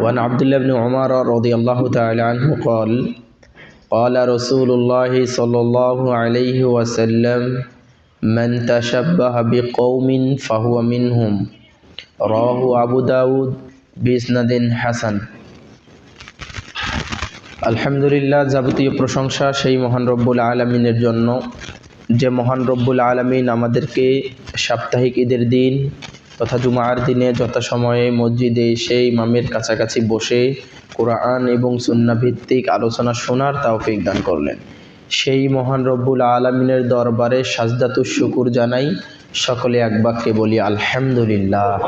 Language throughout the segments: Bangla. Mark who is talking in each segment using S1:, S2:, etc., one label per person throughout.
S1: وعن عبد الله بن عمر رضي الله تعالى عنه قال قال رسول الله صلى الله عليه وسلم من تشبه بقوم فهو منهم رواه أبو داود بإسناد حسن আলহামদুলিল্লাহ যাবতীয় প্রশংসা সেই মহান রব্বুল আলমিনের জন্য যে মহান রব্বুল আলমিন আমাদেরকে সাপ্তাহিক ঈদের দিন তথা জুমার দিনে যথাসময়ে মসজিদে এসে ইমামের কাছাকাছি বসে কোরআন এবং সুন্নাভিত্তিক আলোচনা শোনার তাওফিক দান করলেন। সেই মহান রব্বুল আলমিনের দরবারে সাজদাতুর শুকুর জানাই। সকলে এক বাক্যে বলি, আলহামদুলিল্লাহ।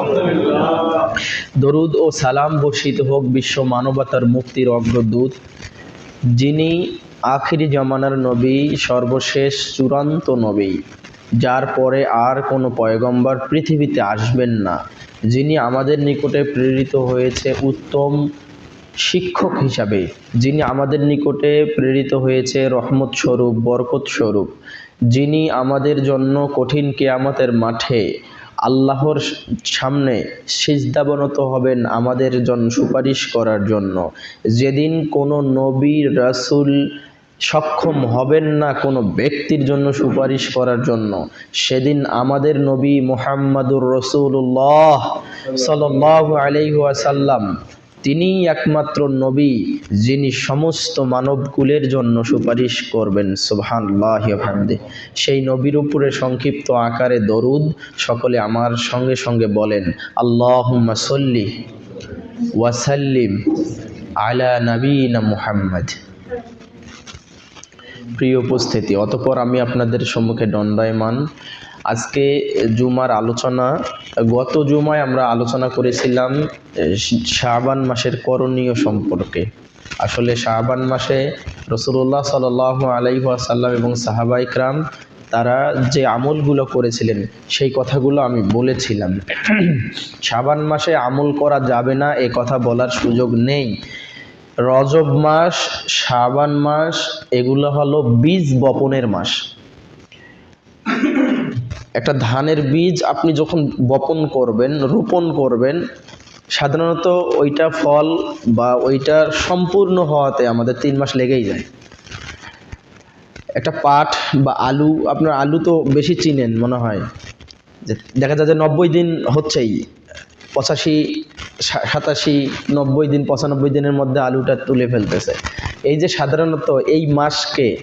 S1: দরুদ ও সালাম বর্ষিত হোক বিশ্ব মানবতার মুক্তির অগ্রদূত, যিনি আখিরি জমানার নবী, সর্বশেষ চূড়ান্ত নবী। যার পরে আর কোনো পয়গম্বর পৃথিবীতে আসবেন না, যিনি আমাদের নিকটে প্রেরিত হয়েছে উত্তম শিক্ষক হিসাবে, যিনি আমাদের নিকটে প্রেরিত হয়েছে রহমত স্বরূপ বরকত স্বরূপ যিনি আমাদের জন্য কঠিন কেয়ামতের মাঠে আল্লাহর সামনে সিজদাবনত হবেন আমাদের জন্য সুপারিশ করার জন্য। যেদিন কোনো নবী রাসূল সক্ষম হবেন না কোনো ব্যক্তির জন্য সুপারিশ করার জন্য। সেদিন আমাদের নবী মোহাম্মদুর রসুল্লাহ সাল্লাহ আলাইহাসাল্লাম তিনিই একমাত্র নবী যিনি সমস্ত মানবকুলের জন্য সুপারিশ করবেন। সুবহানাল্লাহি হামদে সেই নবীর উপরে সংক্ষিপ্ত আকারে দরুদ সকলে আমার সঙ্গে সঙ্গে বলেন আল্লাহ সল্লি ওয়াসাল্লিম আলা নবীনা মুহাম্মদ। প্রিয় উপস্থিতি, অতপর আমি আপনাদের সম্মুখে দণ্ডায়মান। আজকে জুমার আলোচনা, গত জুমায় আমরা আলোচনা করেছিলাম শাহবান মাসের করণীয় সম্পর্কে। আসলে শাহবান মাসে রসুল্লাহ সাল আলাইসাল্লাম এবং সাহাবাইকরাম তারা যে আমলগুলো করেছিলেন, সেই কথাগুলো আমি বলেছিলাম। শাবান মাসে আমল করা যাবে না, এ কথা বলার সুযোগ নেই। রজব মাস, শাবান মাস, এগুলো হলো বীজ বপনের মাস। একটা ধানের বীজ আপনি যখন বপন করবেন, রোপণ করবেন, সাধারণত ওইটা ফল বা ওইটা সম্পূর্ণ হওয়াতে আমাদের তিন মাস লেগেই যায়। একটা পাট বা আলু, আপনার আলু তো বেশি চিনেন মনে হয়। যে দেখা যায় যে নব্বই দিন হচ্ছেই। পঁচাশি সাতাশি, নব্বই দিন, পঁচানব্বই দিনের মধ্যে আলুটা তুলে ফেলতেছে। এই যে সাধারণত এই মাসকে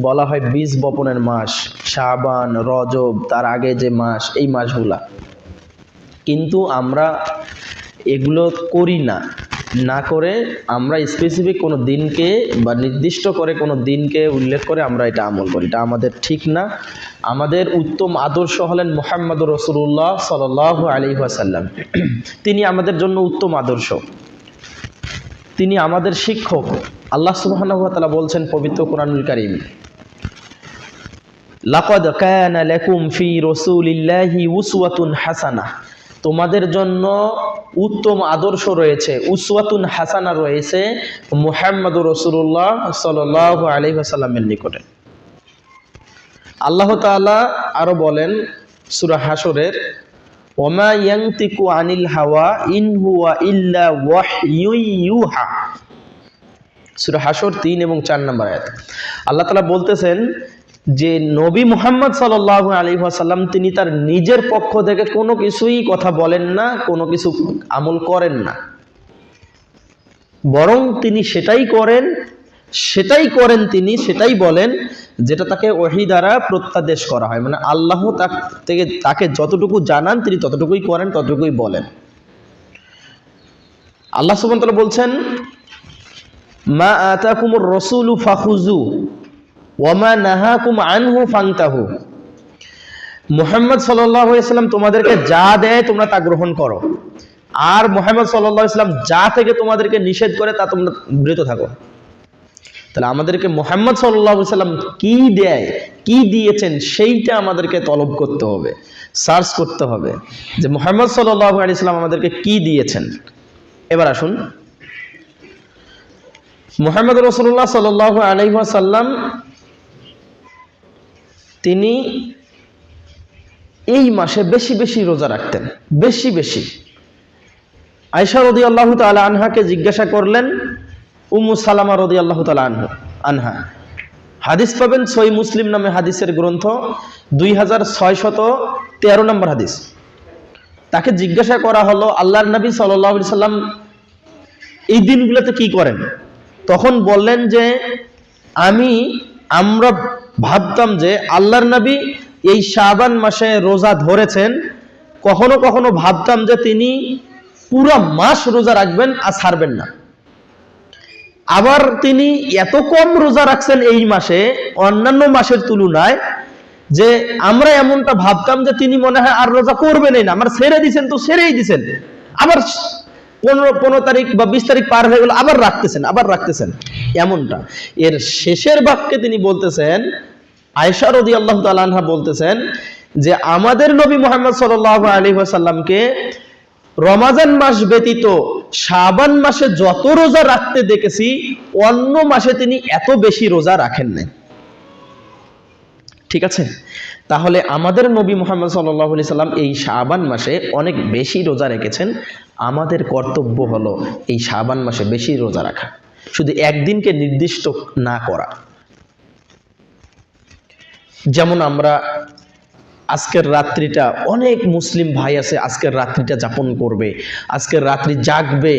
S1: বলা হয় বীজ বপনের মাস, শাবান, রজব, তার আগে যে মাস, এই মাসগুলা। কিন্তু আমরা এগুলো করি না। না করে আমরা স্পেসিফিক কোনো দিনকে বা নির্দিষ্ট করে কোনো দিনকে উল্লেখ করে আমরা এটা আমল করি। এটা আমাদের ঠিক না। আমাদের উত্তম আদর্শ হলেন মোহাম্মদ রসুল্লাহ সাল আলী আসাল্লাম তিনি আমাদের জন্য উত্তম আদর্শ। তিনি আমাদের শিক্ষক। আল্লাহ সুবাহানুভাতালা বলছেন পবিত্র কোরআনুল করিম, লাকদ কায়ানা লাকুম ফি রসুলিল্লাহি উসওয়াতুন হাসানা। তোমাদের জন্য উত্তম আদর্শ রয়েছে, উসওয়াতুন হাসানা রয়েছে মুহাম্মদ রসুল্লাহ সাল আলী আসাল্লামের নিকটে। আল্লাহ তাআলা আরও বলেন সুরা হাসরের ওমা ইয়াংতিকু আনিল হাওয়া ইন হুয়া ইল্লা ওয়াহয়ুহা সূরা হাসর 3 এবং 4 নম্বর আয়াত। আল্লাহ তাআলা বলতেছেন যে, নবী মুহাম্মদ সাল্লাল্লাহু আলাইহি ওয়াসাল্লাম, তিনি তার নিজের পক্ষ থেকে কোনো কিছুই কথা বলেন না, কোনো কিছু আমল করেন না। বরং তিনি সেটাই করেন সেটাই করেন তিনি, সেটাই বলেন যেটা তাকে ওহি দ্বারা প্রত্যাদেশ করা হয়। মানে আল্লাহ থেকে তাকে যতটুকু জানান, তিনি ততটুকুই করেন, ততটুকুই বলেন। আল্লাহ সুবহান বলছেন, মা আতাকুমুর রসুলু ফাখুজু ওয়ামা নাহাকুম আনহু ফাংতাহু মুহাম্মদ সাল্লাম তোমাদেরকে যা দেয় তোমরা তা গ্রহণ করো। আর মোহাম্মদ সাল্লাহ ইসলাম যা থেকে তোমাদেরকে নিষেধ করে তা তোমরা বিরত থাকো। তাহলে আমাদেরকে মোহাম্মদ সাল্লাহ সাল্লাম কি দেয়, কি দিয়েছেন, সেইটা আমাদেরকে তলব করতে হবে, সার্চ করতে হবে যে মোহাম্মদ সাল্লাহ আলি সাল্লাম আমাদেরকে কি দিয়েছেন। এবার আসুন। মোহাম্মদ রসুল্লাহ সাল আলহাসাল্লাম তিনি এই মাসে বেশি বেশি রোজা রাখতেন, বেশি বেশি। আয়সা রদি আল্লাহ তালা আনহাকে জিজ্ঞাসা করলেন উম্মু সালামা রদি আল্লাহ তালা আনহা। হাদিস পাবেন সই মুসলিম নামে হাদিসের গ্রন্থ দুই হাজার ছয়শত তেরো নম্বর হাদিস। তাকে জিজ্ঞাসা করা হলো, আল্লাহর নবী সাল্লাহ সাল্লাম এই দিনগুলোতে কি করেন? তখন বললেন যে, আমি, আমরা ভাবতাম যে আল্লাহর নবী এই শাবান মাসে রোজা ধরেছেন। কখনো কখনো ভাবতাম যে তিনি পুরো মাস রোজা রাখবেন আর ছাড়বেন না। আবার তিনি এত কম রোজা রাখছেন এই মাসে, অন্যান্য মাসের তুলনায়, যে আমরা এমনটা ভাবতাম যে তিনি মনে হয় আর রোজা করবেনই না। আমার ছেড়ে দিছেন তো ছেড়েই দিছেন। আবার পনেরো পনেরো তারিখ বা বিশ তারিখ পার হয়ে গেল, আবার রাখতেছেন আবার রাখতেছেন। এমনটা। এর শেষের বাক্যে তিনি বলতেছেন আয়সা রদি আল্লাহ তালাহা বলতেছেন যে, আমাদের নবী মোহাম্মদ সাল আলী সাল্লামকে রমাজান মাস ব্যতীত শাবান মাসে যত রোজা রাখতে দেখেছি, অন্য মাসে তিনি এত বেশি রোজা রাখেন নাই। ঠিক আছে? তাহলে আমাদের নবী মোহাম্মদ সাল্লাহ আলি সাল্লাম এই শাবান মাসে অনেক বেশি রোজা রেখেছেন। আমাদের কর্তব্য হলো এই শাবান মাসে বেশি রোজা রাখা। শুধু একদিনকে নির্দিষ্ট না করা। যেমন আমরা আজকের রাত্রিটা অনেক মুসলিম ভাই আছে, আজকের রাত্রিটা যাপন করবে, আজকের রাত্রি জাগবে,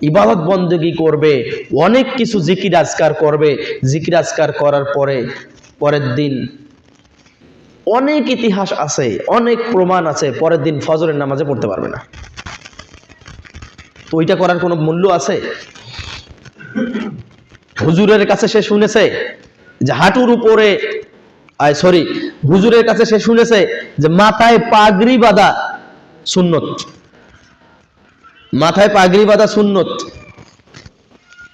S1: ইবাদত বন্দগি করবে, অনেক কিছু জিকির আজকার করবে, জিকির আজকার করার পরে, পরের দিন অনেক ইতিহাস আছে, অনেক প্রমাণ আছে, পরের দিন ফজরের নামাজে পড়তে পারবে না। তো ওইটা করার কোনো মূল্য আছে? হুজুরের কাছে সে শুনেছে যে হাঁটুর উপরে সরি হুজুরের কাছে সে শুনেছে যে মাথায় পাগড়ি বাঁধা সুন্নত। মাথায় পাগড়ি বাঁধা সুন্নত।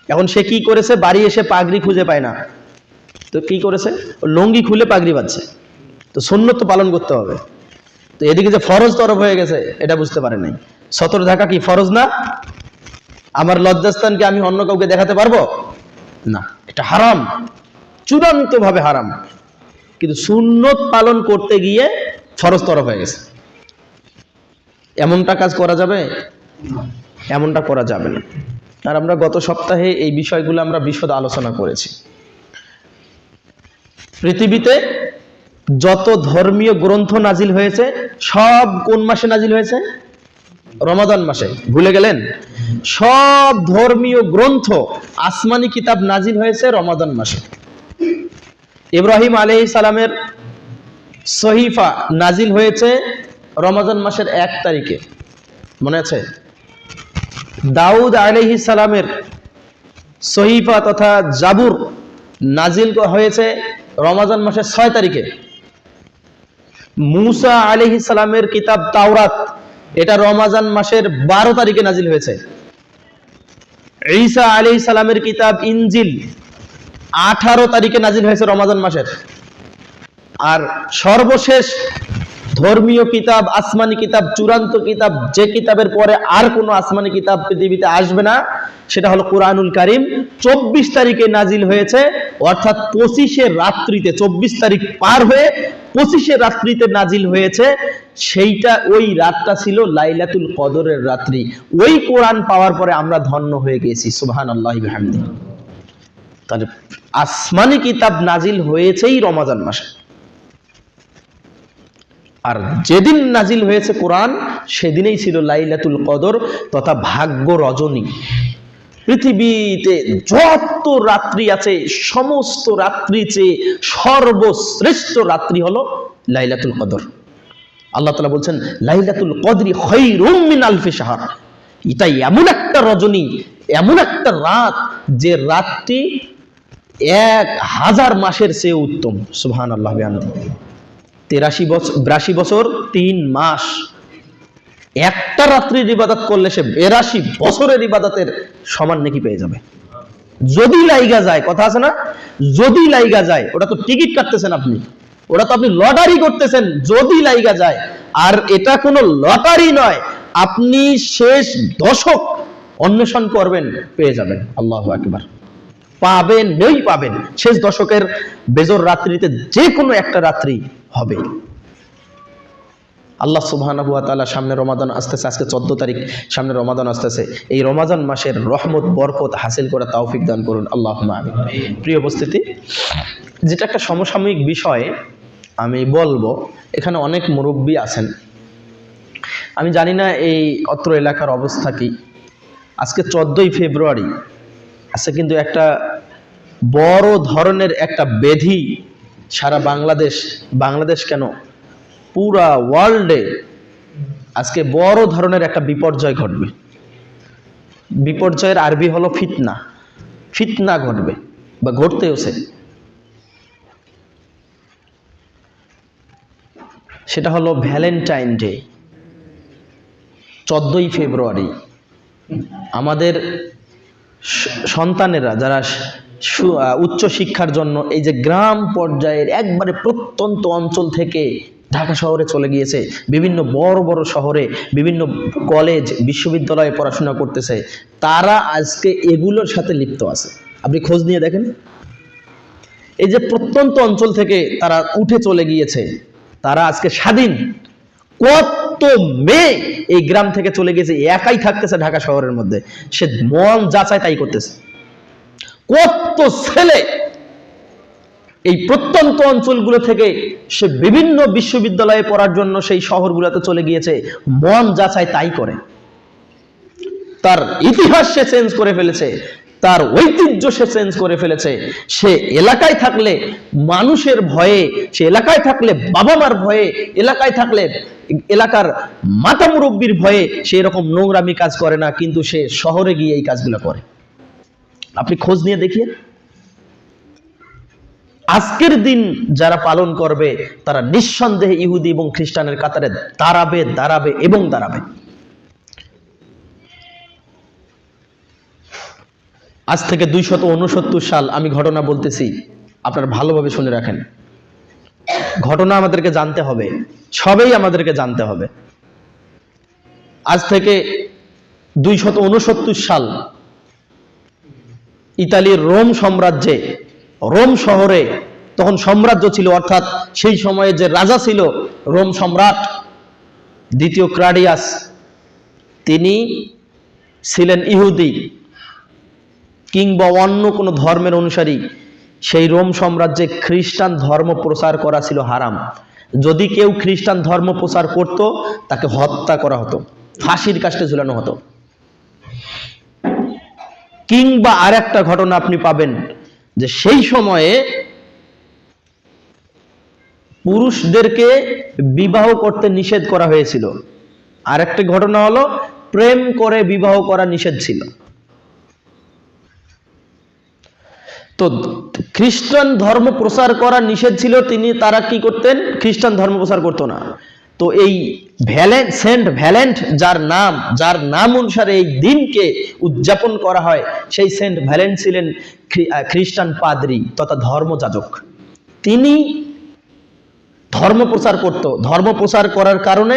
S1: এখন সে কি করেছে? বাড়ি এসে পাগড়ি খুঁজে পায় না। তো কি করেছে? লঙ্গি খুলে পাগড়ি বাঁধছে। তো সুন্নত তো পালন করতে হবে। তো এদিকে যে ফরজ তরফ হয়ে গেছে, এটা বুঝতে পারে নাই। সতর ঢাকা কি ফরজ না? আমার লজ্জাস্থানকে আমি অন্য কাউকে দেখাতে পারব? না, এটা হারাম। চূড়ান্ত ভাবে হারাম। কিন্তু সুন্নত পালন করতে গিয়ে ফরজ তরফ হয়ে গেছে। এমনটা কাজ করা যাবে? এমনটা করা যাবে না। আর আমরা গত সপ্তাহে এই বিষয়গুলো আমরা বিশদ আলোচনা করেছি। পৃথিবীতে যত ধর্মীয় গ্রন্থ নাজিল হয়েছে, সব কোন মাসে নাজিল হয়েছে? রমাদান মাসে। ভুলে গেলেন? সব ধর্মীয় গ্রন্থ আসমানি কিতাব নাজিল হয়েছে রমাদান মাসে। ইব্রাহিম আলহ সালামের সহিফা নাজিল হয়েছে রমাজান মাসের এক তারিখে। মনে আছে? দাউদ আলহি সালামের সহিফা তথা জাবুর নাজিল হয়েছে রমাজান মাসের ছয় তারিখে। মুসা আলহি সালামের কিতাব তাওরাত, এটা রমাজান মাসের বারো তারিখে নাজিল হয়েছে। ঈসা আলি সালামের কিতাব ইনজিল আঠারো তারিখে নাজিল হয়েছে রমাজান মাসের। আর সর্বশেষ ধর্মীয় কিতাব, আসমানি কিতাব, চূড়ান্ত কিতাব, যে কিতাবের পরে আর কোনো আসমানি কিতাব পৃথিবীতে আসবে না, সেটা হলো কোরআনুল কারিম। চব্বিশ তারিখে নাজিল হয়েছে, অর্থাৎ পঁচিশে রাত্রিতে, চব্বিশ তারিখ পার হয়ে পঁচিশে রাত্রিতে নাজিল হয়েছে, সেইটা ওই রাতটা ছিল লাইলাতুল কদরের রাত্রি। ওই কোরআন পাওয়ার পরে আমরা ধন্য হয়ে গেছি সুবাহান আল্লাহ তাহলে আসমানি কিতাব নাজিল হয়েছেই রমাজান মাসে। আর যেদিন নাজিল হয়েছে কোরআন, সেদিনেই ছিল লাইলাতুল কদর তথা ভাগ্য রজনী। পৃথিবীতে যত রাত্রি আছে, সমস্ত রাত্রি চেয়ে সর্বশ্রেষ্ঠ রাত্রি হলো লাইলাতুল কদর। আল্লাহ তালা বলছেন, লাইলাতুল কদরি মিন আলফি সাহার এটাই এমন একটা রজনী, এমন একটা রাত যে রাতটি এক হাজার মাসের চেয়ে উত্তম সুহান আল্লাহ তেরাশি বছর বিরাশি বছর, তিন মাস। একটা রাত্রির ইবাদত করলে সে বেরাশি বছরের ইবাদতের সমান নাকি পেয়ে যাবে। যদি লাইগা যায়, কথা আছে না? যদি লাইগা যায়, ওটা তো টিকিট কাটতেছেন আপনি। ওটা তো আপনি লটারি করতেছেন, যদি লাইগা যায়। আর এটা কোনো লটারি নয়, আপনি শেষ দশক অন্বেষণ করবেন, পেয়ে যাবেন। আল্লাহ একবার পাবেন, নেই পাবেন। শেষ দশকের বেজর রাত্রিতে যে কোনো একটা রাত্রি হবে। আল্লাহ সুবহানাহু ওয়া সামনে রমাদান আসতেছে, আজকে চোদ্দ তারিখ সামনে রমাদান আসতেছে। এই রমাদান মাসের রহমত, বরকত হাসিল করে তৌফিক দান করুন। আল্লাহ আমিন। প্রিয় উপস্থিতি, যেটা একটা সমসাময়িক বিষয়, আমি বলব, এখানে অনেক মুরব্বী আছেন। আমি জানি না এই অত্র এলাকার অবস্থা কি। আজকে চোদ্দোই ফেব্রুয়ারি আজকে কিন্তু একটা বড় ধরনের একটা বেধি সারা বাংলাদেশ বাংলাদেশ কেন? পুরা ওয়ার্ল্ডে আজকে বড় ধরনের একটা বিপর্যয় ঘটবে। বিপর্যয়ের আরবি হলো ফিতনা। ফিতনা ঘটবে বা ঘটতেওছে সেটা হলো ভ্যালেন্টাইন ডে, চোদ্দই ফেব্রুয়ারি। আমাদের সন্তানেরা, যারা উচ্চ শিক্ষার জন্য এই যে গ্রাম পর্যায়ের একবারে প্রত্যন্ত অঞ্চল থেকে ঢাকা শহরে চলে গিয়েছে, বিভিন্ন বড় বড় শহরে বিভিন্ন কলেজ, বিশ্ববিদ্যালয়ে পড়াশোনা করতেছে, তারা আজকে এগুলোর সাথে লিপ্ত আছে। আপনি খোঁজ নিয়ে দেখেন। এই যে প্রত্যন্ত অঞ্চল থেকে তারা উঠে চলে গিয়েছে, তারা আজকে স্বাধীন, কত মেয়ে এই গ্রাম থেকে চলে গেছে একাই থাকতেছে ঢাকা শহরের মধ্যে। সে মন যাচাই তাই করতেছে। কত ছেলে এই প্রত্যন্ত অঞ্চলগুলো থেকে সে বিভিন্ন বিশ্ববিদ্যালয়ে পড়ার জন্য সেই শহরগুলোতে চলে গিয়েছে, মন যাচাই তাই করে। তার ইতিহাস সে চেঞ্জ করে ফেলেছে। তার ঐতিহ্য সে চেঞ্জ করে ফেলেছে। সে এলাকায় থাকলে মানুষের ভয়ে, সে এলাকায় থাকলে বাবা মার ভয়ে, এলাকায় থাকলে এলাকার মাতা মুরব্বীর ভয়ে সে এরকম নোংরামি কাজ করে না, কিন্তু সে শহরে গিয়ে এই কাজগুলো করে। আপনি খোঁজ নিয়ে দেখিয়ে। আজকের দিন যারা পালন করবে, তারা নিঃসন্দেহে ইহুদি এবং খ্রিস্টানের কাতারে দাঁড়াবে দাঁড়াবে এবং দাঁড়াবে। আজ থেকে দুইশত উনসত্তর সাল আমি ঘটনা বলতেছি, আপনারা ভালোভাবে শুনে রাখেন। ঘটনা আমাদেরকে জানতে হবে, সবেই আমাদেরকে জানতে হবে। আজ থেকে দুইশত উনসত্তর সাল ইতালির রোম সাম্রাজ্যে, রোম শহরে তখন সাম্রাজ্য ছিল, অর্থাৎ সেই সময়ে যে রাজা ছিল রোম সম্রাট দ্বিতীয় ক্রাডিয়াস, তিনি ছিলেন ইহুদি। কিংবা অন্য কোনো ধর্মের অনুসারী, সেই রোম সাম্রাজ্যে খ্রিস্টান ধর্ম প্রচার করা ছিল হারাম। যদি কেউ খ্রিস্টান ধর্ম প্রচার করত, তাকে হত্যা করা হতো, ফাঁসির কাষ্টে ঝুলানো হতো। কিংবা আর একটা ঘটনা আপনি পাবেন, যে সেই সময়ে পুরুষদেরকে বিবাহ করতে নিষেধ করা হয়েছিল। আর একটা ঘটনা হলো, প্রেম করে বিবাহ করা নিষেধ ছিল। তো খ্রিস্টান ধর্ম প্রচার করা নিষেধ ছিল, তিনি, তারা কি করতেন? খ্রিস্টান ধর্ম প্রচার করতো না। তো এই ভ্যালেন্ট সেন্ট ভ্যালেন্ট, যার নাম যার নাম অনুসারে এই দিনকে উদযাপন করা হয়, সেই সেন্ট ভ্যালেন্ট ছিলেন খ্রিস্টান পাদ্রী তথা ধর্মযাজক। তিনি ধর্ম প্রচার করত। ধর্ম প্রচার করার কারণে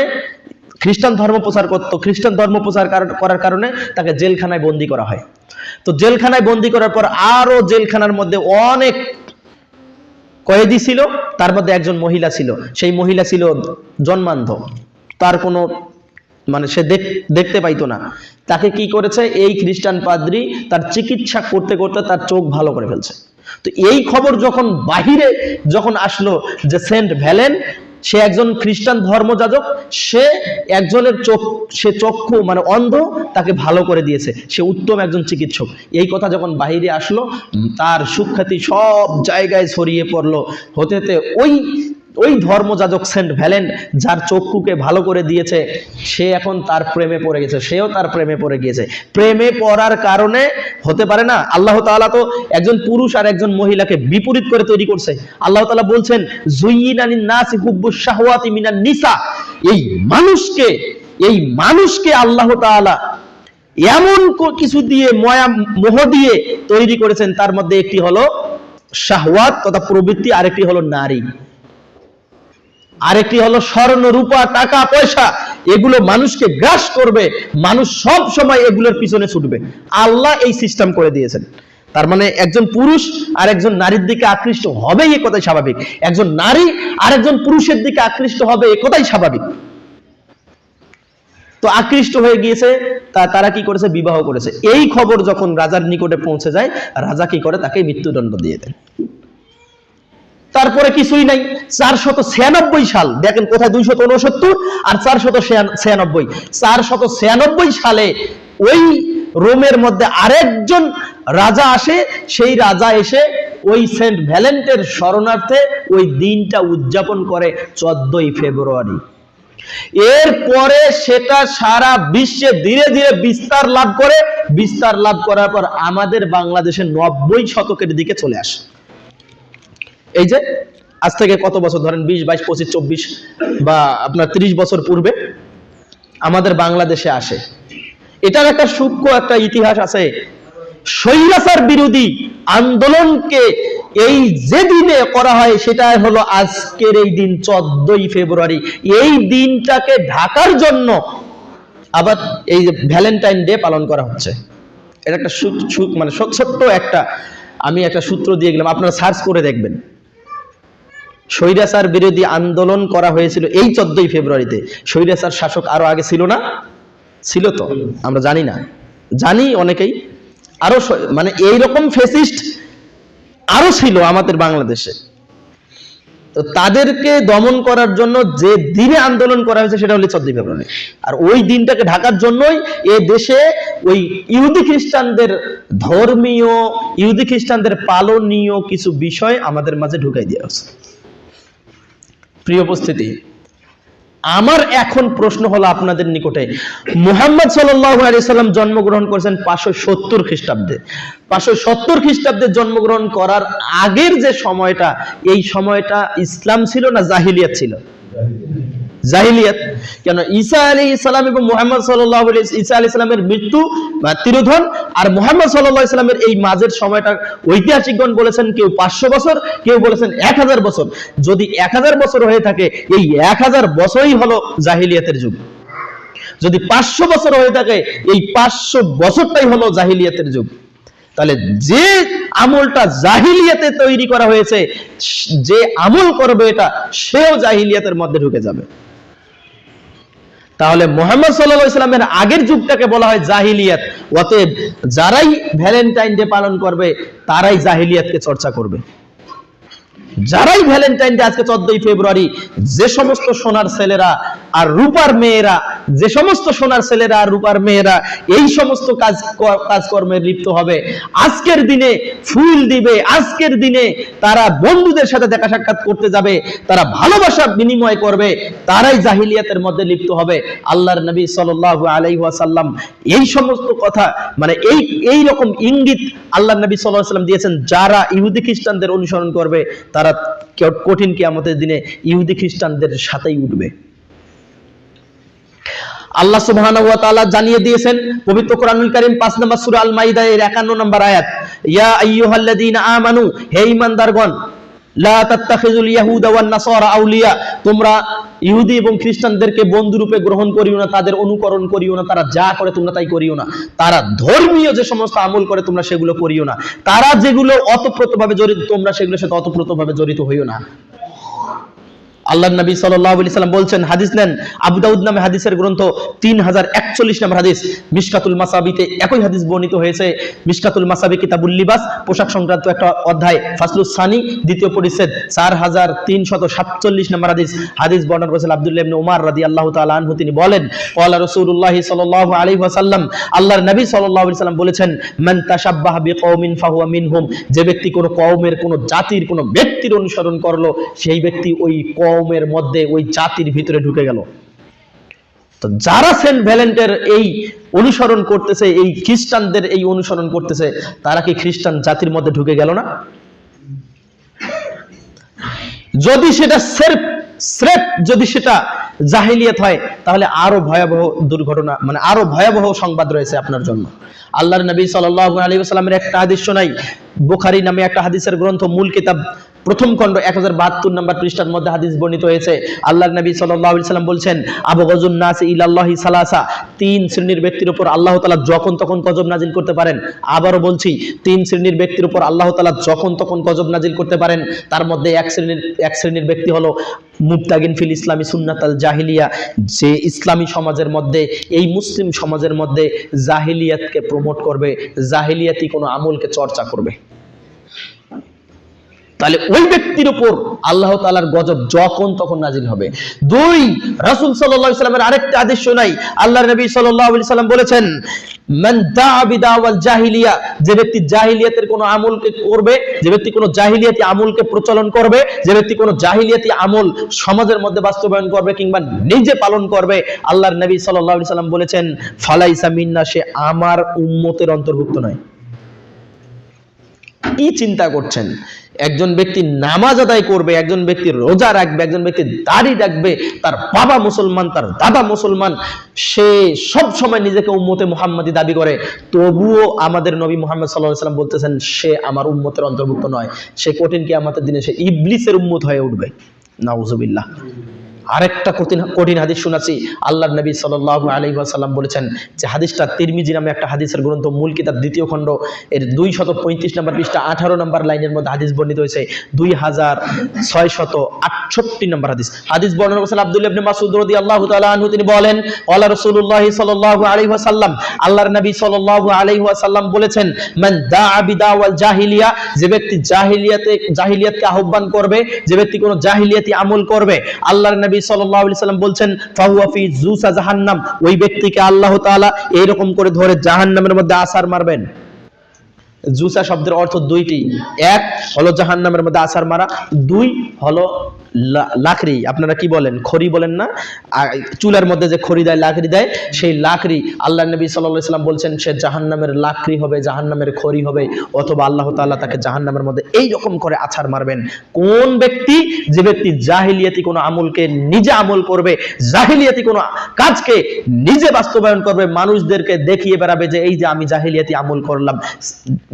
S1: খ্রিস্টান ধর্ম প্রচার করত খ্রিস্টান ধর্ম প্রচার করার কারণে তাকে জেলখানায় বন্দি করা হয়। তো জেলখানায় বন্দি করার পর আরও জেলখানার মধ্যে অনেক কয়েদি ছিল, তার মধ্যে একজন মহিলা ছিল। সেই মহিলা ছিল জন্মান্ধ। তার কোনো মানে সে দেখ- দেখতে পাইতো না। তাকে কি করেছে? এই খ্রিস্টান পাদ্রি তার চিকিৎসা করতে করতে তার চোখ ভালো করে ফেলছে। তো এই খবর যখন বাহিরে যখন আসলো যে সেন্ট ভ্যালেন সে একজন খ্রিস্টান ধর্মযাজক, সে একজনের চোখ, সে চক্ষু মানে অন্ধ, তাকে ভালো করে দিয়েছে। সে উত্তম একজন চিকিৎসক। এই কথা যখন বাহিরে আসলো, তার সুখ্যাতি সব জায়গায় ছড়িয়ে পড়ল। হতে হতে ওই ওই ধর্মযাজক সেন্ট ভ্যালেন্ট যার চক্ষুকে ভালো করে দিয়েছে, সে এখন তার প্রেমে পড়ে গেছে, সেও তার প্রেমে পড়ে গিয়েছে। প্রেমে পড়ার কারণে হতে পারে না, আল্লাহ তাআলা তো একজন পুরুষ আর একজন মহিলাকে বিপরীত করে তৈরি করছে। আল্লাহ তাআলা বলছেন জুইয়িনানিন নাসি হুব্বুশ শাহওয়াতি মিনান নিসা এই মানুষকে এই মানুষকে আল্লাহ তাআলা এমন কিছু দিয়ে ময়া, মোহ দিয়ে তৈরি করেছেন, তার মধ্যে একটি হলো শাহওয়াত তথা প্রবৃত্তি, আরেকটি হলো নারী। আরেকটি হলো স্বর্ণ, রূপা, টাকা, পয়সা। এগুলো মানুষকে গ্রাস করবে। মানুষ সব সময় এগুলোর পিছনে ছুটবে। আল্লাহ এই সিস্টেম করে দিয়েছেন। তার মানে একজন পুরুষ আর একজন নারীর দিকে আকৃষ্ট হবে এ কথাই স্বাভাবিক। একজন নারী আর একজন পুরুষের দিকে আকৃষ্ট হবে এ কথাই স্বাভাবিক। তো আকৃষ্ট হয়ে গিয়েছে, তা তারা কি করেছে? বিবাহ করেছে। এই খবর যখন রাজার নিকটে পৌঁছে যায়, রাজা কি করে? তাকে মৃত্যুদণ্ড দিয়ে দেন। তারপরে কিছুই নাই। চার শত ছিয়ানব্বই সাল, দেখেন কোথায় দুইশত উনসত্তর আর চার শত ছিয়ানব্বই চার শত ছিয়ানব্বই সালে ওই রোমের মধ্যে আরেকজন রাজা আসে, সেই রাজা এসে ওই সেন্ট ভ্যালেন্টের শরণার্থে ওই দিনটা উদযাপন করে চোদ্দই ফেব্রুয়ারি। এরপরে সেটা সারা বিশ্বে ধীরে ধীরে বিস্তার লাভ করে, বিস্তার লাভ করার পর আমাদের বাংলাদেশের নব্বই শতকের দিকে চলে আসে। এই যে, আজ থেকে কত বছর? ধরেন বিশ, বাইশ, পঁচিশ, চব্বিশ বা আপনার ত্রিশ বছর পূর্বে আমাদের বাংলাদেশে আসে। এটার একটা সূক্ষ্ম একটা ইতিহাস আছে। স্বৈরাচার বিরোধী আন্দোলনকে এই যে দিনে করা হয় সেটা হলো আজকের এই দিন চোদ্দই ফেব্রুয়ারি। এই দিনটাকে ঢাকার জন্য আবার এই যে ভ্যালেন্টাইন ডে পালন করা হচ্ছে। এটা একটা মানে ছোট্ট একটা, আমি একটা সূত্র দিয়ে গেলাম, আপনারা সার্চ করে দেখবেন। স্বৈরাচার বিরোধী আন্দোলন করা হয়েছিল এই চোদ্দই ফেব্রুয়ারিতে। স্বৈরাচার শাসক আরও আগে ছিল না? ছিল তো, আমরা জানি না। জানি অনেকেই। আরও মানে এইরকম ফেসিস্ট আরও ছিল আমাদের বাংলাদেশে। তো তাদেরকে দমন করার জন্য যে দিনে আন্দোলন করা হয়েছে সেটা হলো চোদ্দই ফেব্রুয়ারি। আর ওই দিনটাকে ঢাকার জন্যই এ দেশে ওই ইহুদি খ্রিস্টানদের ধর্মীয়, ইহুদি খ্রিস্টানদের পালনীয় কিছু বিষয় আমাদের মাঝে ঢুকাই দেওয়া হচ্ছে প্রিয় উপস্থিতি, আমার এখন প্রশ্ন হলো আপনাদের নিকটে। মুহাম্মদ সাল্লাম জন্মগ্রহণ করেছেন পাঁচশো সত্তর খ্রিস্টাব্দে। পাঁচশো সত্তর খ্রিস্টাব্দে জন্মগ্রহণ করার আগের যে সময়টা, এই সময়টা ইসলাম ছিল না জাহিলিয়াত ছিল? জাহিলিয়াত। কেন? ঈসা আলী ইসলাম এবং মোহাম্মদ সাল্লাহ ঈসা আলী ইসলামের মৃত্যু বা তিরোধন আর মোহাম্মদ সাল্লাহ ইসলামের এই মাঝের সময়টা ঐতিহাসিকগণ বলেছেন কেউ পাঁচশো বছর, কেউ বলেছেন এক হাজার বছর। যদি এক হাজার বছর হয়ে থাকে, এই এক হাজার বছরই হলো জাহিলিয়াতের যুগ। যদি পাঁচশো বছর হয়ে থাকে, এই পাঁচশো বছরটাই হলো জাহিলিয়াতের যুগ। তাহলে যে আমলটা জাহিলিয়াতে তৈরি করা হয়েছে যে আমল করবে এটা, সেও জাহিলিয়াতের মধ্যে ঢুকে যাবে। তাহলে মোহাম্মদ সাল্লাহ ইসলামের আগের যুগটাকে বলা হয় জাহিলিয়াত। অতএব যারাই ভ্যালেন্টাইন ডে পালন করবে, তারাই জাহিলিয়াতকে চর্চা করবে। যারাই ভ্যালেন্টাইন ডে আজকে চোদ্দই ফেব্রুয়ারি, যে সমস্ত সোনার ছেলেরা আর রূপার মেয়েরা, যে সমস্ত সোনার ছেলেরা আর রূপার মেয়েরা, এই সমস্ত কাজ কাজকর্মে লিপ্ত হবে। আজকের দিনে ফুল দিবে, আজকের দিনে তারা বন্ধুদের সাথে দেখা সাক্ষাৎ করতে যাবে, তারা ভালোবাসা বিনিময় করবে, তারাই জাহিলিয়াতের মধ্যে লিপ্ত হবে। আল্লাহর নবী সাল্লাল্লাহু আলাইহি ওয়াসাল্লাম এই সমস্ত কথা মানে এই এই রকম ইঙ্গিত আল্লাহ নবী সাল্লাল্লাহু সাল্লাম দিয়েছেন, যারা ইহুদি খ্রিস্টানদের অনুসরণ করবে, তারা কে- কঠিন কিয়ামতের দিনে ইহুদি খ্রিস্টানদের সাথেই উঠবে। আল্লাহ তাআলা জানিয়ে দিয়েছেন, পবিত্র কোরআনুল কারীম 5 নম্বর সূরা আল মাইদা এর 51 নম্বর আয়াত, ইয়া আইয়ুহাল্লাযীনা আমানু, হে ঈমানদারগণ তোমরা ইহুদি এবং খ্রিস্টানদেরকে বন্ধুরূপে গ্রহণ করিও না, তাদের অনুকরণ করিও না, তারা যা করে তোমরা তাই করিও না। তারা ধর্মীয় যে সমস্ত আমল করে, তোমরা সেগুলো করিও না। তারা যেগুলো অতপ্রতভাবে জড়িত, তোমরা সেগুলোর সাথে অতপ্রতভাবে জড়িত হইও না। আল্লাহ নবী সাল্লাম বলছেন, হাদিস নেন। আবু দাউদ নামে হাদিসের গ্রন্থ তিন হাজার একচল্লিশ নম্বর হাদিস। মিশকাতুল মাসাবিতে একই হাদিস বর্ণিত হয়েছে। মিশকাতুল মাসাবি কিতাবুল লিবাস, পোশাক সংক্রান্ত একটা অধ্যায়। ফাসলুস সানি, দ্বিতীয় পরিচ্ছেদ চার হাজার তিনশত সাতচল্লিশ নম্বর হাদিস। হাদিস বর্ণনা করেছেন আব্দুল্লাহ ইবনে উমার রাদিয়াল্লাহু তাআলা আনহু। তিনি বলেন, ক্বালা রাসূলুল্লাহি সাল্লাল্লাহু আলাইহি ওয়াসাল্লাম, আল্লাহর নবী সাল্লাল্লাহু আলাইহি সাল্লাম বলেছেন, মান তাশাব্বাহা বিকওমিন ফাহুয়া মিনহুম যে ব্যক্তি কোনো কওমের কোনো জাতির কোনো ব্যক্তির অনুসরণ করল, সেই ব্যক্তি ওই কওমের মধ্যে ওই জাতির ভিতরে ঢুকে গেল। যারা সেন্ট ভ্যালেন্টের এই অনুসরণ করতেছে, এই খ্রিস্টানদের এই অনুসরণ করতেছে, তারা কি খ্রিস্টান জাতির মধ্যে ঢুকে গেল না? যদি সেটা সেরফ যদি সেটা জাহিলিয়াত হয়, তাহলে আরও ভয়াবহ দুর্ঘটনা মানে আরও ভয়াবহ সংবাদ রয়েছে আপনার জন্য। আল্লাহর নবী সাল্লাল্লাহু আলাইহি ওয়াসাল্লামের একটা হাদিস শোনাই। বুখারী নামে একটা হাদিসের গ্রন্থ, মূল কিতাব প্রথম খণ্ড এক হাজার বাহাত্তর নম্বর পৃষ্ঠার মধ্যে হাদিস বর্ণিত হয়েছে। আল্লাহ নবী সাল্লাম বলছেন, আবু গজুন নাস ইলাল্লাহি সালাসা। তিন শ্রেণির ব্যক্তির উপর আল্লাহ তালা যখন তখন গজব নাজিল করতে পারেন। আবারও বলছি, তিন শ্রেণির ব্যক্তির উপর আল্লাহ তালা যখন তখন গজব নাজিল করতে পারেন। তার মধ্যে এক শ্রেণির এক শ্রেণির ব্যক্তি হলো মুক্তাগিন ফিল ইসলামী সুন্নাত আল জাহিলিয়া। যে ইসলামী সমাজের মধ্যে, এই মুসলিম সমাজের মধ্যে জাহিলিয়াতকে প্রমোট করবে, জাহিলিয়াতি কোনো আমলকে চর্চা করবে। তাহলে ওই ব্যক্তির উপর আল্লাহ তালার গজব যখন তখন নাজিল হবে। দুই, রাসুল সাল্লাহ আরেকটা আদেশ শোনাই আল্লাহ নবী সাল্লাম বলেছেন জাহিলিয়া যে ব্যক্তি জাহিলিয়াতের কোনো আমলকে করবে, যে ব্যক্তি জাহিলিয়াতি আমলকে প্রচলন করবে, যে ব্যক্তি জাহিলিয়াতি আমল সমাজের মধ্যে বাস্তবায়ন করবে কিংবা নিজে পালন করবে, আল্লাহর নবী সাল্লাম বলেছেন, ফালাইসা মিন্না সে আমার উম্মতের অন্তর্ভুক্ত নয়। কি চিন্তা করছেন? একজন ব্যক্তি নামাজ আদায় করবে, একজন ব্যক্তি রোজা রাখবে, একজন ব্যক্তি দাড়ি রাখবে, তার বাবা মুসলমান, তার দাদা মুসলমান, সে সব সময় নিজেকে উম্মতে মুহাম্মাদি দাবি করে। তবুও আমাদের নবী মুহাম্মদ সাল্লাহ সাল্লাম বলতেছেন, সে আমার উম্মতের অন্তর্ভুক্ত নয়, সে কঠিন কি আমাদের দিনে সে ইবলিসের উম্মত হয়ে উঠবে। নাউজুবিল্লাহ। আরেকটা কঠিন কঠিন হাদিস শোনাচ্ছি আল্লাহ নবী সাল্লাল্লাহু আলাইহি ওয়াসাল্লাম বলেছেন যে হাদিসটা তিরমিজি নামে একটা হাদিসের গ্রন্থ, মূল কিতাব, দ্বিতীয় খণ্ড। এর দুই শত পঁয়ত্রিশ নম্বর পৃষ্ঠা, আঠারো নম্বর লাইনের মধ্যে হাদিস বর্ণিত হয়েছে। দুই হাজার ছয় শত আটষট্টি নম্বর হাদিস। হাদিস বর্ণনা করেছেন আব্দুল ইবনে মাসউদ রাদিয়াল্লাহু তাআলা আনহু। তিনি বলেন ওয়ালা রাসূলুল্লাহ সাল্লাল্লাহু আলাইহি ওয়াসাল্লাম। আল্লাহর নবী সাল্লাল্লাহু আলাইহি ওয়াসাল্লাম বলেছেন, মান দাআ বিদাওয়াল জাহিলিয়া, যে ব্যক্তি জাহিলিয়াতে, জাহিলিয়াতকে আহ্বান করবে, যে ব্যক্তি কোনো জাহিলিয়াতি আমল করবে, আল্লাহর নবী আলাইহি সাল্লাম বলছেন জুসা জাহান্নাম ওই ব্যক্তিকে আল্লাহ তালা এরকম করে ধরে জাহান্নামের মধ্যে আসার মারবেন। জুসা শব্দের অর্থ দুইটি। এক হলো জাহান্নামের মধ্যে আসার মারা, দুই হলো লাকড়ি, আপনারা কি বলেন? খড়ি বলেন না? চুলার মধ্যে যে খড়ি দেয়, লাকড়ি দেয়, সেই লাকড়ি আল্লাহ নবী সাল্লাম বলছেন, সে জাহান্নামের লাকড়ি হবে, জাহান্নামের খড়ি হবে, অথবা আল্লাহ তাআলা তাকে জাহান্নামের মধ্যে এই রকম করে আছাড় মারবেন। কোন ব্যক্তি, যে ব্যক্তি জাহিলিয়াতি কোনো আমলকে নিজে আমল করবে, জাহিলিয়াতি কোনো কাজকে নিজে বাস্তবায়ন করবে, মানুষদেরকে দেখিয়ে বেড়াবে যে, এই যে আমি জাহিলিয়াতি আমল করলাম।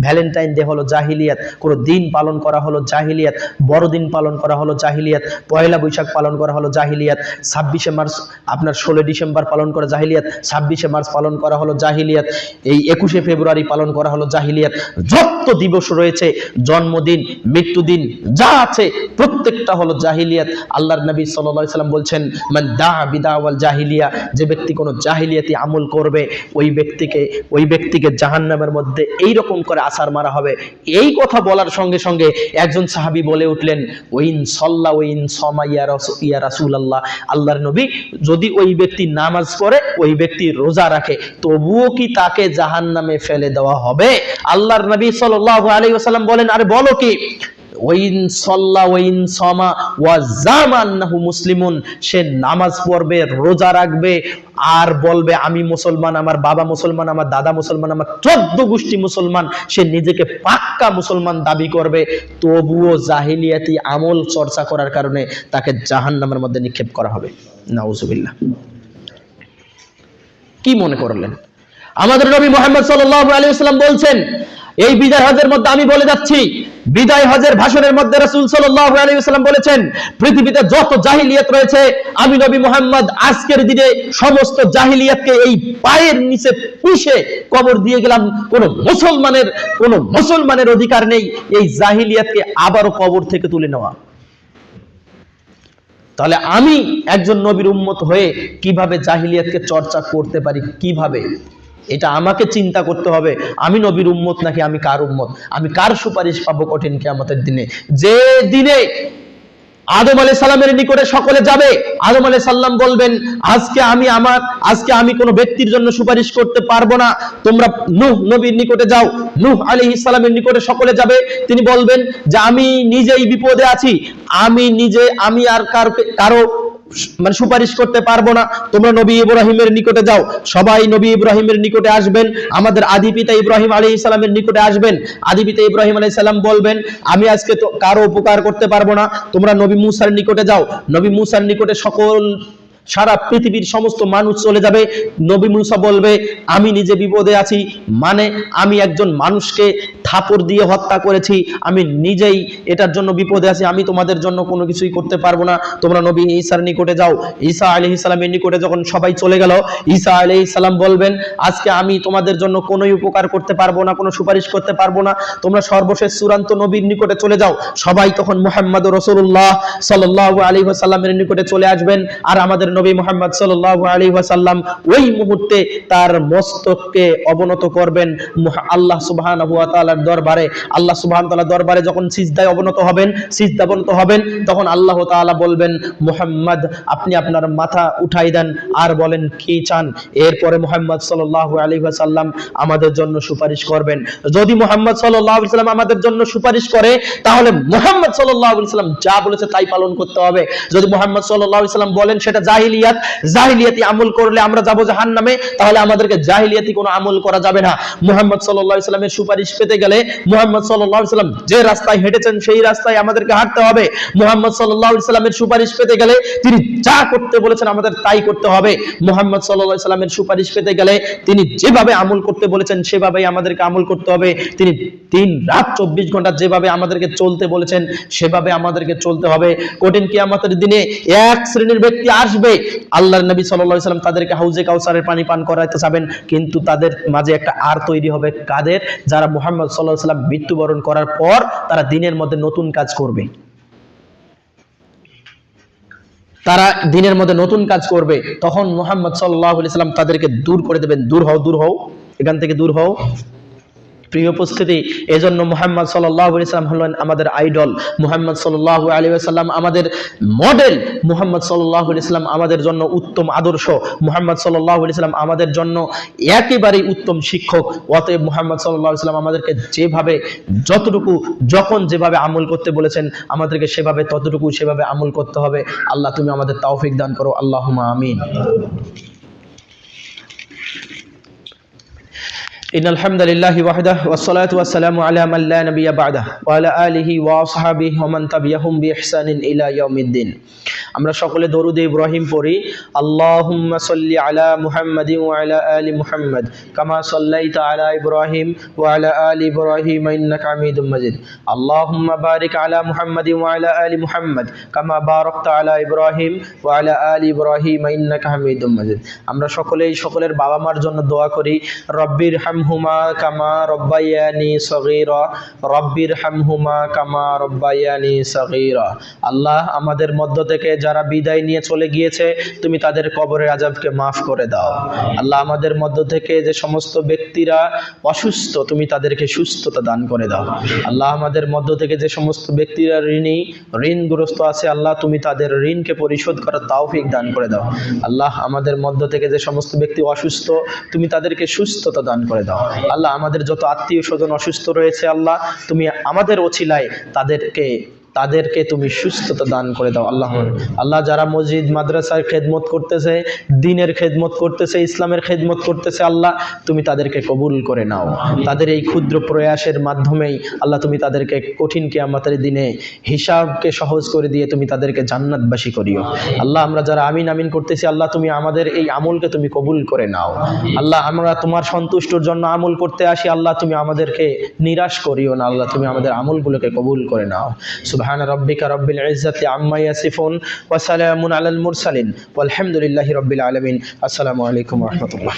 S1: ভ্যালেন্টাইন ডে হলো জাহিলিয়াত, কোনো দিন পালন করা হলো জাহিলিয়াত, বড়দিন পালন করা হলো জাহিলিয়াত পয়লা বৈশাখ পালন করা হলো জাহিলিয়াত, ছাব্বিশে মার্চ আপনার ষোলো ডিসেম্বর পালন করা জাহিলিয়াত, ছাব্বিশে মার্চ পালন করা হলো জাহিলিয়াত, এই একুশে ফেব্রুয়ারি পালন করা হলো জাহিলিয়াত। যত দিবস রয়েছে, জন্মদিন, মৃত্যুদিন, যা আছে, প্রত্যেকটা হলো জাহিলিয়াত। আল্লাহর নবী সাল্লাল্লাহু সাল্লাম বলছেন, মান দা বিদাওয়াল জাহিলিয়া যে ব্যক্তি কোনো জাহিলিয়াতি আমল করবে, ওই ব্যক্তিকে ওই ব্যক্তিকে জাহান্নামের মধ্যে এই রকম করে আসার মারা হবে। এই কথা বলার সঙ্গে সঙ্গে একজন সাহাবী বলে উঠলেন, ওইন সল্লা ওইন সমা ইয়া রাসুল আল্লাহ আল্লাহর নবী যদি ওই ব্যক্তি নামাজ পড়ে, ওই ব্যক্তি রোজা রাখে, তবুও কি তাকে জাহান্নামে ফেলে দেওয়া হবে? আল্লাহর নবী সাল্লাল্লাহু আলী বলেন, আরে বলো কি ওয়াইন সল্লা ওয়াইন সমা ওয়া জামান্নাহু মুসলিমুন। সে নামাজ পড়বে, রোজা রাখবে, আর বলবে, আমি মুসলমান, আমার বাবা মুসলমান, আমার দাদা মুসলমান, আমার চোদ্দ গোষ্ঠী মুসলমান। সে নিজেকে পাক্কা মুসলমান দাবি করবে। তবুও জাহিলিয়াতি আমল চর্চা করার কারণে তাকে জাহান্নামের মধ্যে নিক্ষেপ করা হবে। নাউজুবিল্লাহ। কি মনে করলেন? আমাদের নবী মোহাম্মদ ওয়াসাল্লাম বলছেন, এই বিদায় হজের মধ্যে আমি বলে যাচ্ছি বিদায় হজের ভাষণের মধ্যে রাসূল ওয়াসাল্লাম বলেছেন, পৃথিবীতে যত জাহিলিয়াত রয়েছে, আমি নবী মোহাম্মদ আজকের দিনে সমস্ত জাহিলিয়াতকে এই পায়ের নিচে পুষে কবর দিয়ে গেলাম। কোন মুসলমানের কোন মুসলমানের অধিকার নেই এই জাহিলিয়াতকে আবারও কবর থেকে তুলে নেওয়া। তাহলে আমি একজন নবীর উম্মত হয়ে কীভাবে জাহিলিয়াতকে চর্চা করতে পারি? কীভাবে? এটা আমাকে চিন্তা করতে হবে, আমি নবীর উম্মত নাকি আমি কার উম্মত? আমি কার সুপারিশ পাবো কঠিন কিয়ামতের দিনে? যে দিনে আদম আলাই সাল্লামের নিকটে সকলে যাবে, আদম আলাই সাল্লাম বলবেন, আজকে আমি আমার, আজকে আমি কোনো ব্যক্তির জন্য সুপারিশ করতে পারব না। তোমরা নূহ নবীর নিকটে যাও, নূহ আলী ইসলামের নিকটে সকলে যাবে। তিনি বলবেন যে, আমি নিজেই বিপদে আছি। আমি নিজে, আমি আর কারও মানে সুপারিশ করতে পারব না। তোমরা নবী ইব্রাহিমের নিকটে যাও। সবাই নবী ইব্রাহিমের নিকটে আসবেন। আমাদের আদি পিতা ইব্রাহিম আলী ইসলামের নিকটে আসবেন। আদি পিতা ইব্রাহিম আলী সাল্লাম বলবেন, আমি আজকে তো কারও উপকার করতে পারব না। তোমরা নবী মুসার নিকটে যাও। নবী মুসার নিকটে সকল সারা পৃথিবীর সমস্ত মানুষ চলে যাবে। নবী মুসা বলবে, আমি নিজে বিপদে আছি। মানে আমি একজন মানুষকে থাপড় দিয়ে হত্যা করেছি। আমি নিজেই এটার জন্য বিপদে আছি। আমি তোমাদের জন্য কোনো কিছুই করতে পারব না। তোমরা নবী ঈসার নিকটে যাও। ঈসা আলী ইসলামের নিকটে যখন সবাই চলে গেল, ঈসা আলী ইসলাম বলবেন, আজকে আমি তোমাদের জন্য কোনোই উপকার করতে পারব না, কোনো সুপারিশ করতে পারব না। তোমরা সর্বশেষ চূড়ান্ত নবীর নিকটে চলে যাও। সবাই তখন মোহাম্মদ রসুল্লাহ সাল্লাহ আলী সাল্লামের নিকটে চলে আসবেন। আর আমাদের নবী মোহাম্মদ সাল্লাহ আলী সাল্লাম ওই মুহূর্তে তার মস্তককে অবনত করবেন। আল্লাহ সুবহান তাআলার দরবারে। আল্লাহ সুবহান তাআলার দরবারে যখন সিজদায় অবনত হবেন, সিজদা অবনত হবেন, তখন আল্লাহ তাআলা বলবেন, মুহাম্মদ, আপনি আপনার মাথা উঠাই দেন। আর বলেন, কি চান? এরপরে মুহাম্মদ সাল্লাল্লাহু আলাইহি ওয়াসাল্লাম আমাদের জন্য সুপারিশ করবেন। যদি মুহাম্মদ সাল্লাল্লাহু আলাইহি ওয়াসাল্লাম আমাদের জন্য সুপারিশ করে, তাহলে মোহাম্মদ সাল্লাল্লাহু আলাইহি ওয়াসাল্লাম যা বলেছে তাই পালন করতে হবে। যদি মুহাম্মদ সাল্লাল্লাহু আলাইহি ওয়াসাল্লাম বলেন, সেটা জাহিলিয়াত, জাহিলিয়াতি আমল করলে আমরা যাব জাহান্নামে, তাহলে আমাদেরকে জাহিলিয়াতি কোনো আমল করা যাবে না। মুহাম্মদ সাল্লাল্লাহু আলাইহি ওয়াসাল্লামের সুপারিশ পেতে গেলে মুহাম্মদ সাল্লাল্লাহু আলাইহি ওয়াসাল্লাম যে রাস্তায় হেঁটেছেন সেই রাস্তায় আমাদেরকে হাঁটতে হবে। মুহাম্মদ সাল্লাল্লাহু আলাইহি ওয়াসাল্লামের সুপারিশ পেতে গেলে তিনি যা করতে বলেছেন আমাদের তাই করতে হবে। মুহাম্মদ সাল্লাল্লাহু আলাইহি ওয়াসাল্লামের সুপারিশ পেতে গেলে তিনি যেভাবে আমল করতে বলেছেন সেভাবেই আমাদেরকে আমল করতে হবে। তিনি তিন রাত চব্বিশ ঘণ্টা যেভাবে আমাদেরকে চলতে বলেছেন সেভাবে আমাদেরকে চলতে হবে। কঠিন কিয়ামতের দিনে এক শ্রেণির ব্যক্তি আসবে আল্লাহর নবী সাল্লাল্লাহু আলাইহি ওয়াসাল্লাম তাদেরকে হাউজে কাউসারের পানি পান করাইতে চাবেন কিন্তু তাদের মাঝে একটা আর তৈরি হবে। কাদের? যারা মুহাম্মদ সাল্লাল্লাহু আলাইহি ওয়াসাল্লাম মৃত্যুবরণ করার পর তারা দিনের মধ্যে নতুন কাজ করবে। তারা দিনের মধ্যে নতুন কাজ করবে, তখন মোহাম্মদ সাল্লাহ সাল্লাম তাদেরকে দূর করে দেবেন। দূর হও দূর হও, এখান থেকে দূর হও। প্রিয় উপস্থিতি, এজন্য মুহাম্মদ সাল্লাম হলেন আমাদের আইডল। মুহাম্মদ সাল্লাহ আলী সাল্লাম আমাদের মডেল। মুহাম্মদ সাল্লাহ সাল্লাম আমাদের জন্য উত্তম আদর্শ। মুহাম্মদ সাল্লাহ সাল্লাম আমাদের জন্য একেবারেই উত্তম শিক্ষক। অতএব মুহাম্মদ সাল্লাহ আমাদেরকে যেভাবে, যতটুকু, যখন যেভাবে আমল করতে বলেছেন, আমাদেরকে সেভাবে, ততটুকু সেভাবে আমল করতে হবে। আল্লাহ তুমি আমাদের তৌফিক দান করো। আল্লাহ আমিন। إن الحمد لله وحده والصلاة والسلام على من لا نبي بعده وعلى آله وأصحابه ومن تبعهم بإحسان إلى يوم الدين. আমরা সকলে দরুদ ইব্রাহিম পড়ি, আল্লাহুম্মা সাল্লি আলা মুহাম্মাদিন ওয়া আলা আলি মুহাম্মাদ কামা সাল্লাইতা আলা ইব্রাহিম ওয়া আলা আলি ইব্রাহিম হামিদুম মাজিদ। আল্লাহুম্মা বারিক আলা মুহাম্মাদিন ওয়া আলা আলি মুহাম্মাদ কামা বারাকতা আলা ইব্রাহিম ওয়া আলা আলি ইব্রাহিম হামিদুম মাজিদ। আমরা সকলেই সকলের বাবা মার জন্য দোয়া করি রব্বির হামহুমা কামা রব্বায়ানি সগীরা রব্বির হামহুমা কামা রব্বায়ানি সগীরা আল্লাহ আমাদের মধ্য থেকে যারা বিদায় নিয়ে চলে গিয়েছে, তুমি তাদের কবরের আজাবকে মাফ করে দাও। আল্লাহ আমাদের মধ্য থেকে যে সমস্ত ব্যক্তিরা অসুস্থ, তুমি তাদেরকে সুস্থতা দান করে দাও। আল্লাহ আমাদের মধ্য থেকে যে সমস্ত ব্যক্তিরা ঋণী, ঋণগ্রস্ত আছে, আল্লাহ তুমি তাদের ঋণকে পরিশোধ করার তাওফিক দান করে দাও। আল্লাহ আমাদের মধ্য থেকে যে সমস্ত ব্যক্তি অসুস্থ, তুমি তাদেরকে সুস্থতা দান করে দাও। আল্লাহ আমাদের যত আত্মীয় স্বজন অসুস্থ রয়েছে, আল্লাহ তুমি আমাদের অছিলায় তাদেরকে তাদেরকে তুমি সুস্থতা দান করে দাও, আল্লাহ। আল্লাহ যারা মসজিদ, মাদ্রাসার খেদমত করতেছে, দিনের খেদমত করতেছে, ইসলামের খেদমত করতেছে, আল্লাহ, তুমি তাদেরকে কবুল করে নাও। তাদের এই ক্ষুদ্র প্রয়াসের মাধ্যমেই আল্লাহ তুমি তাদেরকে কঠিন কিয়ামতের দিনে হিসাবকে সহজ করে দিয়ে তুমি তাদেরকে জান্নাতবাসী করিও। আল্লাহ, আমরা যারা আমিন আমিন করতেছি, আল্লাহ, তুমি আমাদের এই আমলকে তুমি কবুল করে নাও। আল্লাহ, আমরা তোমার সন্তুষ্টর জন্য আমল করতে আসি, আল্লাহ, তুমি আমাদেরকে নিরাশ করিও না, আল্লাহ, তুমি আমাদের আমলগুলোকে কবুল করে নাও। সুবহান রব্বিকা রব্বিল ইজ্জাতি আম্মা ইয়াসিফুন ওয়া সালামুন আলাল মুরসালিন। ওয়ালহামদুলিল্লাহি রব্বিল আলামিন। আসসালামু আলাইকুম ওয়া রাহমাতুল্লাহ।